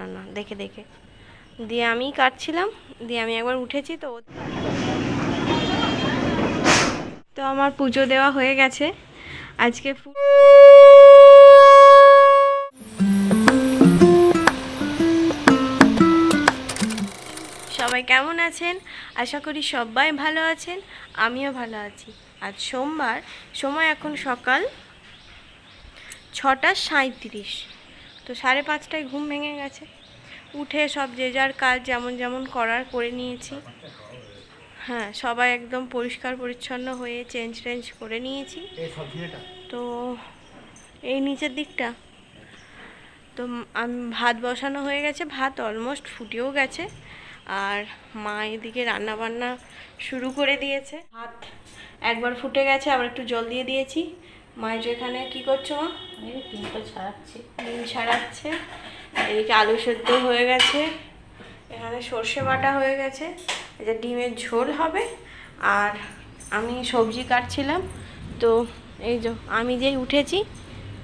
না না, দেখে দেখে। দিয়ে আমি কাটছিলাম, দিয়ে আমি একবার উঠেছি তো। তো আমার পুজো দেওয়া হয়ে গেছে। আজকে সবাই কেমন আছেন? আশা করি সবাই ভালো আছেন, আমিও ভালো আছি। আজ সোমবার, সময় এখন সকাল ছটা সাঁত্রিশ তো সাড়ে পাঁচটায় ঘুম ভেঙে গেছে। উঠে সব যে যার কাজ যেমন যেমন করার করে নিয়েছি। হ্যাঁ সবাই একদম পরিষ্কার পরিচ্ছন্ন হয়ে চেঞ্জ টেঞ্জ করে নিয়েছি। তো এই নিচের দিকটা। তো আমি ভাত বসানো হয়ে গেছে ভাত অলমোস্ট ফুটেও গেছে। আর মা এদিকে রান্না বান্না শুরু করে দিয়েছে। ভাত একবার ফুটে গেছে আবার একটু জল দিয়ে দিয়েছি। মায়ের এখানে কি করছ মা? ডিমটা ছাড়াচ্ছি। ডিম ছাড়াচ্ছে। এদিকে আলু সেদ্ধ হয়ে গেছে। এখানে সর্ষে বাটা হয়ে গেছে। এই যে ডিমের ঝোল হবে। আর আমি সবজি কাটছিলাম। তো এই যে আমি যেই উঠেছি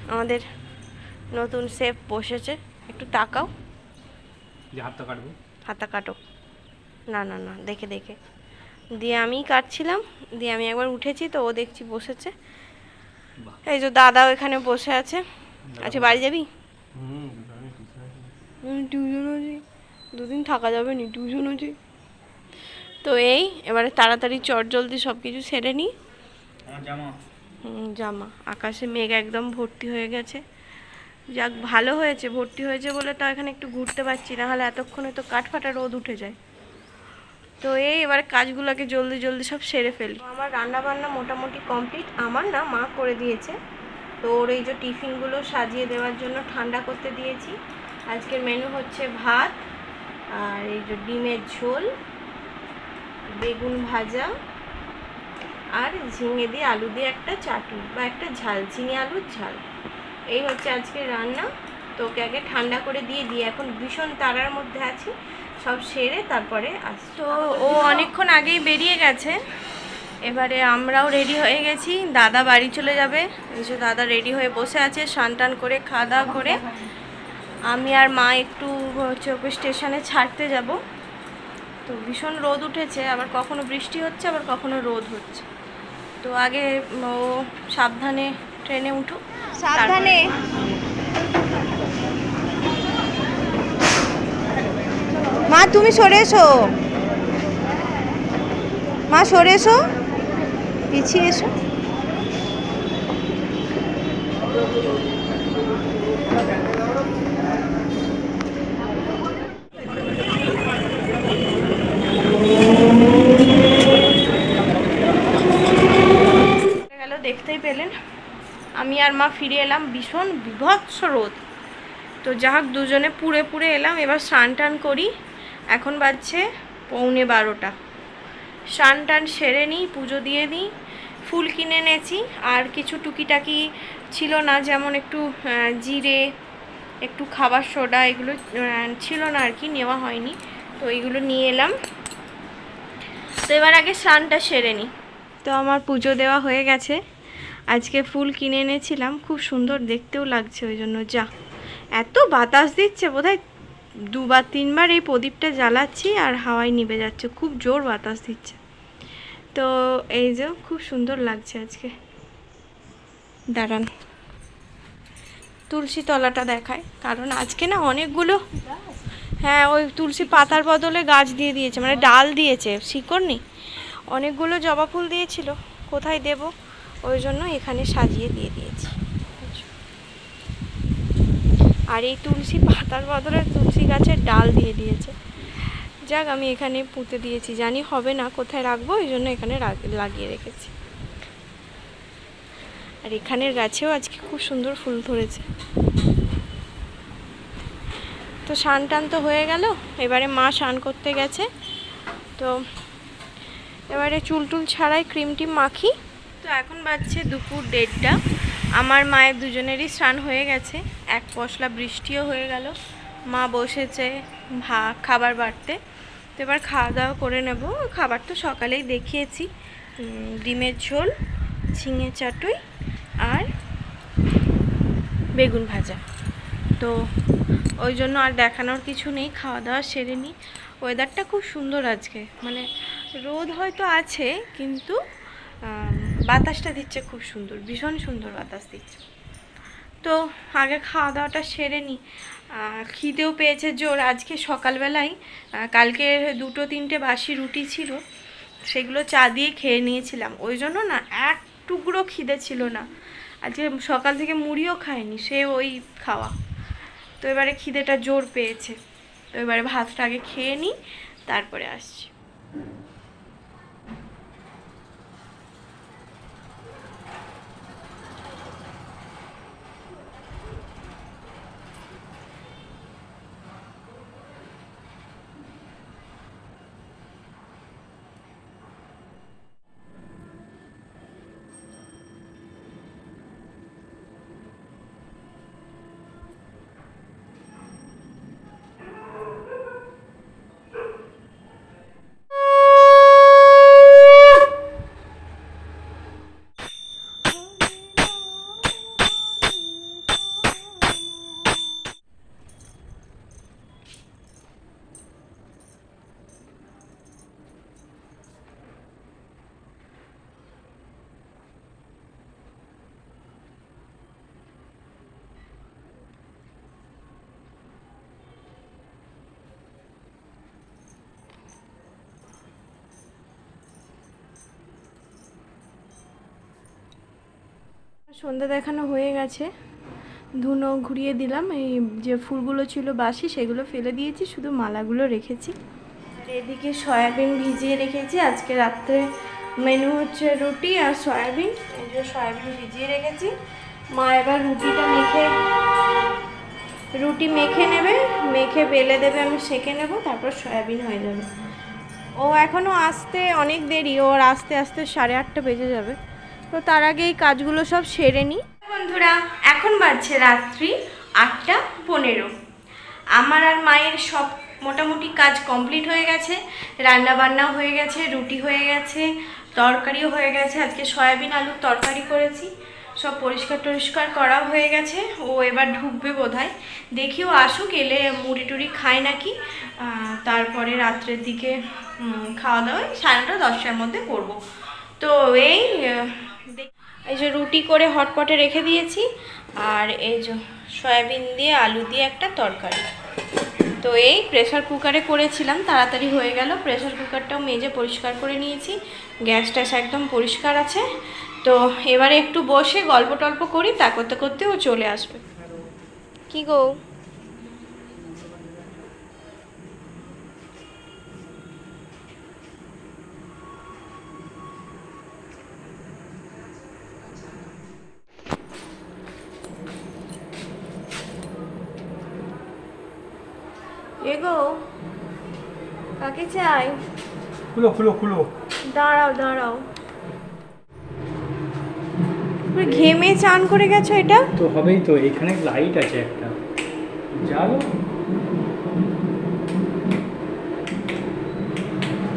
আমাদের নতুন শেফ বসেছে। একটু তাকাও। যে হাতটা কাটবো? হাতা কাটো। না না না দেখে দেখে। দিয়ে আমি কাটছিলাম। দিয়ে আমি একবার উঠেছি তো ও দেখছি বসেছে। এই যে দাদাও এখানে বসে আছে। আচ্ছা বাড়ি যাবি? টিউশন আছে। দুদিন থাকা যাবে নি টিউশন আছে তো এই এবারে তাড়াতাড়ি চট জলদি সব কিছু সেরে আমার জামা? হুম, জামা। আকাশে মেঘ একদম ভর্তি হয়ে গেছে। যাক ভালো হয়েছে ভর্তি হয়েছে বলে তো এখানে একটু ঘুরতে পারছি না হলে এতক্ষণে তো কাঠফাটা রোদ উঠে যায়। তো এই এবার কাজগুলোকে জলদি জলদি সব সেরে ফেলি। আমার রান্না বান্না মোটামুটি কমপ্লিট। আমার না মা করে দিয়েছে। তো ওর এই যে টিফিনগুলো সাজিয়ে দেওয়ার জন্য ঠান্ডা করতে দিয়েছি। আজকের মেনু হচ্ছে ভাত আর এই যে ডিমের ঝোল, বেগুন ভাজা আর ঝিঙে দিয়ে আলু দিয়ে একটা চাটনি বা একটা ঝাল ঝিঙে আলুর ঝাল। এই হচ্ছে আজকে রান্না। তো ওকে আগে ঠান্ডা করে দিয়ে দিই। এখন ভীষণ তারার মধ্যে আছি। সব সেরে তারপরে আস তো ও অনেকক্ষণ আগেই বেরিয়ে গেছে। এবারে আমরাও রেডি হয়ে গেছি। দাদা বাড়ি চলে যাবে। যে দাদা রেডি হয়ে বসে আছে স্নান টান করে খাওয়া দাওয়া করে। আমি আর মা একটু হচ্ছে ওকে স্টেশনে ছাড়তে যাব। তো ভীষণ রোদ উঠেছে। আবার কখনো বৃষ্টি হচ্ছে আবার কখনো রোদ হচ্ছে। তো আগে ও সাবধানে ট্রেনে উঠুক। সাবধানে। তুমি সরে এসো। মা, সরে এসো। পিছিয়ে এসো। গেল, দেখতেই পেলেন। আমি আর মা ফিরে এলাম ভীষণ বিভৎস রোদ। তো যা হোক দুজনে পুড়ে পুড়ে এলাম। এবার স্নান টান করি। এখন বাজছে পৌনে বারোটা। স্নান টান সেরে নিই পুজো দিয়ে নিই ফুল কিনে এনেছি। আর কিছু টুকিটাকি ছিল না, যেমন একটু জিরে, একটু খাবার সোডা, এগুলো ছিল না আর কি, নেওয়া হয়নি। তো এইগুলো নিয়ে এলাম। তো এবার আগে স্নানটা সেরে নিই তো আমার পুজো দেওয়া হয়ে গেছে। আজকে ফুল কিনে এনেছিলাম, খুব সুন্দর, দেখতেও লাগছে ওই জন্য। যা, এত বাতাস দিচ্ছে, বোধহয় দুবার, তিনবার এই প্রদীপটা জ্বালাচ্ছি আর হাওয়ায় নিভে যাচ্ছে। খুব জোর বাতাস দিচ্ছে। তো এই যে খুব সুন্দর লাগছে আজকে। দাঁড়ান। তুলসী তলাটা দেখায়। কারণ আজকে না অনেকগুলো হ্যাঁ ওই তুলসী পাতার বদলে গাছ দিয়ে দিয়েছে মানে ডাল দিয়েছে। শিকড় নেই। অনেকগুলো জবা ফুল দিয়েছিল। কোথায় দেব? ওই জন্য এখানে সাজিয়ে দিয়ে দিয়েছি। আর এই তুলসী পাতার বদলে তুলসী গাছের ডাল দিয়ে দিয়েছে। যাক, আমি এখানে পুঁতে দিয়েছি। জানি হবে না, কোথায় রাখব ওই জন্য এখানে লাগিয়ে রেখেছি। আর এখানের গাছেও আজকে খুব সুন্দর ফুল ধরেছে। তো স্নান টান তো হয়ে গেল, এবারে মা স্নান করতে গেছে। তো এবারে চুল টুল ছাড়াই ক্রিম টিম মাখি। তো এখন বাজছে দুপুর দেড়টা। আমার মায়ের দুজনেরই স্নান হয়ে গেছে। এক পশলা বৃষ্টিও হয়ে গেল। মা বসেছে ভা, খাবার বাড়তে। তো এবার খাওয়া দাওয়া করে নেব। খাবার তো সকালেই দেখিয়েছি। ডিমের ঝোল, ঝিঙে চাটুই আর বেগুন ভাজা। তো ওই জন্য আর দেখানোর কিছু নেই, খাওয়া দাওয়া সেরে নিই। ওয়েদারটা খুব সুন্দর আজকে। মানে রোদ হয়তো আছে, কিন্তু বাতাসটা দিচ্ছে খুব সুন্দর, ভীষণ সুন্দর বাতাস দিচ্ছে। তো আগে খাওয়া দাওয়াটা সেরে নিই খিদেও পেয়েছে জোর। আজকে সকালবেলায় কালকে দুটো তিনটে বাসি রুটি ছিল, সেগুলো চা দিয়ে খেয়ে নিয়েছিলাম। ওই জন্য না এক টুকরো খিদে ছিল না। আজকে সকাল থেকে মুড়িও খায়নি সে ওই খাওয়া। তো এবারে খিদেটা জোর পেয়েছে। তো এবারে ভাতটা আগে খেয়ে নিই তারপরে আসছি। সন্ধ্যা দেখানো হয়ে গেছে। ধুনো ঘুরিয়ে দিলাম, এই যে ফুলগুলো ছিল বাসি, সেগুলো ফেলে দিয়েছি, শুধু মালাগুলো রেখেছি। আর এদিকে সয়াবিন ভিজিয়ে রেখেছি, আজকে রাত্রে মেনু হচ্ছে রুটি আর সয়াবিন। এই যে সয়াবিন ভিজিয়ে রেখেছি। মা এবার রুটিটা মেখে, রুটি মেখে নেবে, মেখে বেলে দেবে, আমি সেঁকে নেব, তারপর সয়াবিন হয়ে যাবে। ও এখনও আসতে অনেক দেরি, ওর আস্তে আস্তে সাড়ে আটটা বেজে যাবে। তো তার আগে এই কাজগুলো সব সেরে নিই। বন্ধুরা, এখন বাজছে রাত্রি আটটা পনেরো। আমার আর মায়ের সব মোটামুটি কাজ কমপ্লিট হয়ে গেছে রান্না বান্না হয়ে গেছে, রুটি হয়ে গেছে, তরকারিও হয়ে গেছে। আজকে সয়াবিন আলুর তরকারি করেছি, সব পরিষ্কার টরিষ্কার করা হয়ে গেছে। ও এবার ঢুকবে বোধহয়। দেখিও আসুক, এলে মুড়ি টুড়ি খায় নাকি। তারপরে রাত্রের দিকে খাওয়া দাওয়া, সাড়ে নটা দশটার মধ্যে করব। তো এই এই যে রুটি করে হটপটে রেখে দিয়েছি, আর এই যে সয়াবিন দিয়ে আলু দিয়ে একটা তরকারি। তো এই প্রেশার কুকারে করেছিলাম, তাড়াতাড়ি হয়ে গেল। প্রেশার কুকারটাও মেজে পরিষ্কার করে নিয়েছি। গ্যাস ট্যাস একদম পরিষ্কার আছে। তো এবারে একটু বসে গল্প টল্প করি তা করতে করতে ও চলে আসবে। কি গো? এগো। কাকে চাই? খুলো খুলো খুলো। দাঁড়াও দাঁড়াও। ঘেমে চান করে গেছো এটা? তো হবেই তো এখানে লাইট আছে একটা। জানো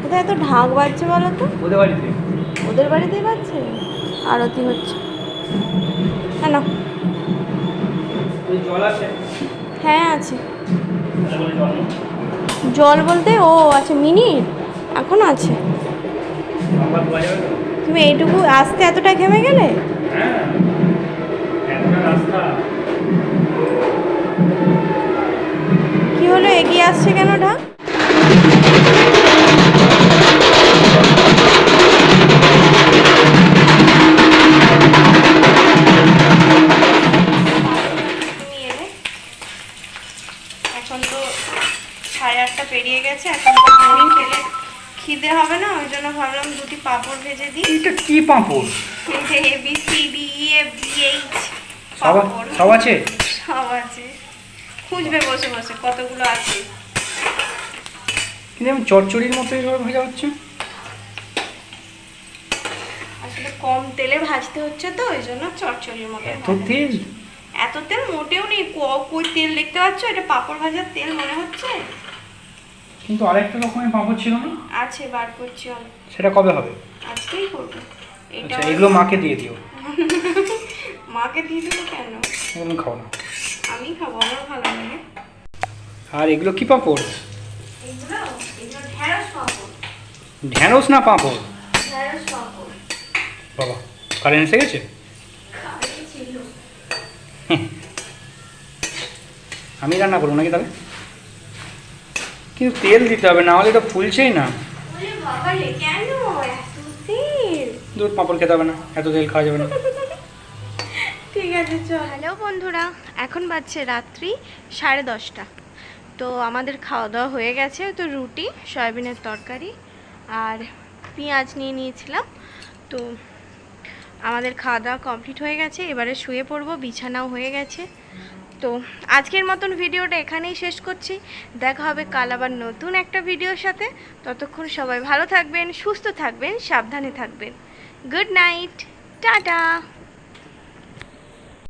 কোথায় এত ঢাক বাজছে বলো তো? ওদের বাড়িতে। ওদের বাড়িতেই বাজছে? আরতি হচ্ছে। হ্যাঁ না জল আছে? হ্যাঁ আছে। জল বলতে ও আচ্ছা মিনিট এখন আছে? তুমি এইটুকু আসতে এতটা ঘেমে গেলে? কি হলো, এগিয়ে আসছে কেন ঢাক? এখন তো সাড়ে আটটা পেরিয়ে গেছে এখন তো মুড়ি খেলে খিদে হবে না ওই জন্য ভাবলাম দুটি পাঁপড় ভেজে দিই। এটা কি পাঁপড়? A B C D G H সব আছে? সব আছে। খুঁজবে বসে বসে কতগুলো আছে? কিন্তু আমি চচ্চড়ির মতো এইভাবে ভাজা হচ্ছে? আসলে কম তেলে ভাজতে হচ্ছে তো ওই জন্য চচ্চড়ির মতো এত। তেল? এত তেল মোটেও নেই। ক- কই তেল দেখতে পাচ্ছ? এটা পাঁপড় ভাজার তেল মনে হচ্ছে? কিন্তু আরেকটা রকমের পাঁপড় ছিল না? আছে বার করছি সেটা কবে হবে? আজকেই করব। এটা আচ্ছা এগুলো মাকে দিয়ে দিও। মাকে দিয়ে দেবো কেন? এগুলো খাও না। আমি খাব আমার ভালো লাগে। আর এগুলো কি পাঁপড়? এগুলো এগুলো ঢেঁড়স পাঁপড়। ঢ্যাঁড়স না পাঁপড়? ঢেঁড়স পাঁপড়। বাবা কারেন্ট এসে গেছে? আমি রান্না করব নাকি তাহলে? কিন্তু তেল দিতে হবে না হলে এটা ফুলছেই না। দুধ পাঁপড় খেতে হবে না এত তেল খাওয়া যাবে না। ঠিক আছে চল। হ্যালো বন্ধুরা এখন বাজছে রাত্রি সাড়ে দশটা। তো আমাদের খাওয়া দাওয়া হয়ে গেছে তো রুটি সয়াবিনের তরকারি আর পেঁয়াজ নিয়ে নিয়েছিলাম। তো আমাদের খাওয়া দাওয়া কমপ্লিট হয়ে গেছে, এবারে শুয়ে পড়ব, বিছানাও হয়ে গেছে। তো আজকের মতন ভিডিওটা এখানেই শেষ করছি। দেখা হবে কাল আবার নতুন একটা ভিডিওর সাথে। ততক্ষণ সবাই ভালো থাকবেন, সুস্থ থাকবেন, সাবধানে থাকবেন। Good night tata!